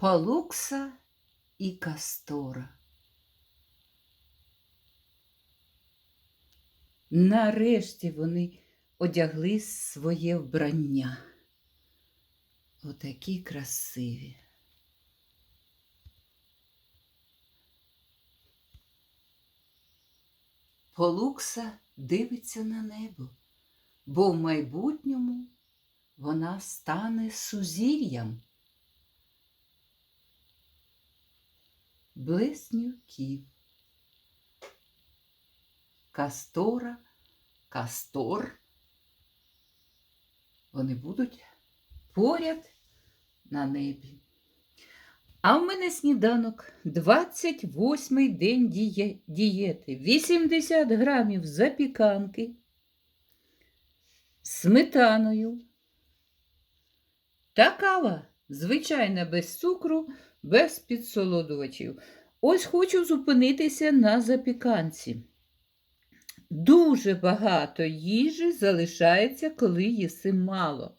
Палукса і Кастора. Нарешті вони одягли своє вбрання. Отакі красиві. Полукса дивиться на небо, бо в майбутньому вона стане сузір'ям. Близнюків. Кастора, Кастор. Вони будуть поряд на небі. А в мене сніданок 28-й день діє- дієти, 80 грамів запіканки, сметаною та кава, звичайна без цукру, без підсолодувачів. Ось хочу зупинитися на запіканці. Дуже багато їжі залишається, коли їси мало,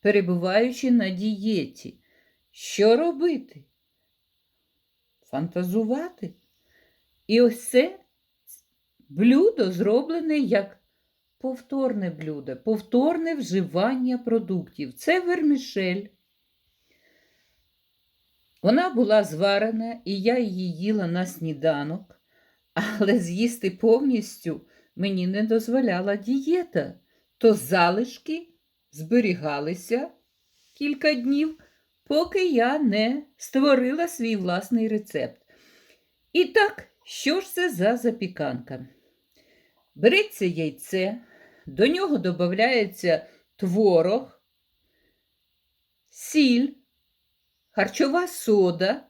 перебуваючи на дієті. Що робити? Фантазувати. І ось це блюдо зроблене як повторне блюдо, повторне вживання продуктів. Це вермішель. Вона була зварена, і я її їла на сніданок, але з'їсти повністю мені не дозволяла дієта, то залишки зберігалися кілька днів, поки я не створила свій власний рецепт. І так, що ж це за запіканка? Береться яйце, до нього додається творог, сіль, харчова сода,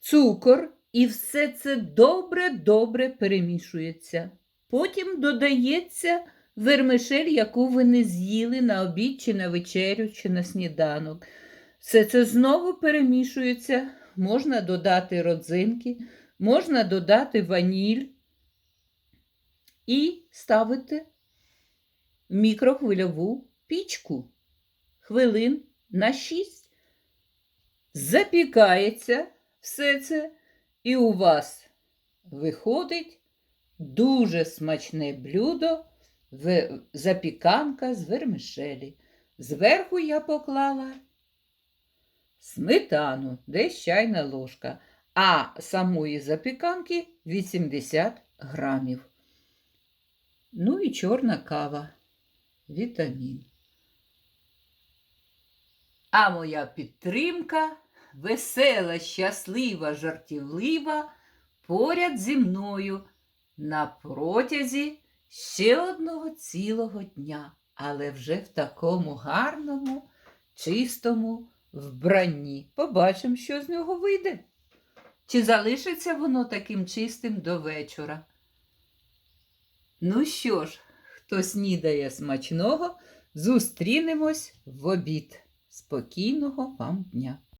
цукор, і все це добре-добре перемішується. Потім додається вермишель, яку ви не з'їли на обід чи на вечерю, чи на сніданок. Все це знову перемішується. Можна додати родзинки, можна додати ваніль і ставити в мікрохвильову пічку хвилин на 6. Запікається все це, і у вас виходить дуже смачне блюдо запіканка з вермишелі. Зверху я поклала сметану, десь чайна ложка, а самої запіканки 80 грамів. Ну і чорна кава, вітамін. А моя підтримка весела, щаслива, жартівлива поряд зі мною на протязі ще одного цілого дня, але вже в такому гарному, чистому вбранні. Побачимо, що з нього вийде. Чи залишиться воно таким чистим до вечора? Ну що ж, хто снідає смачного, зустрінемось в обід. Спокійного вам дня!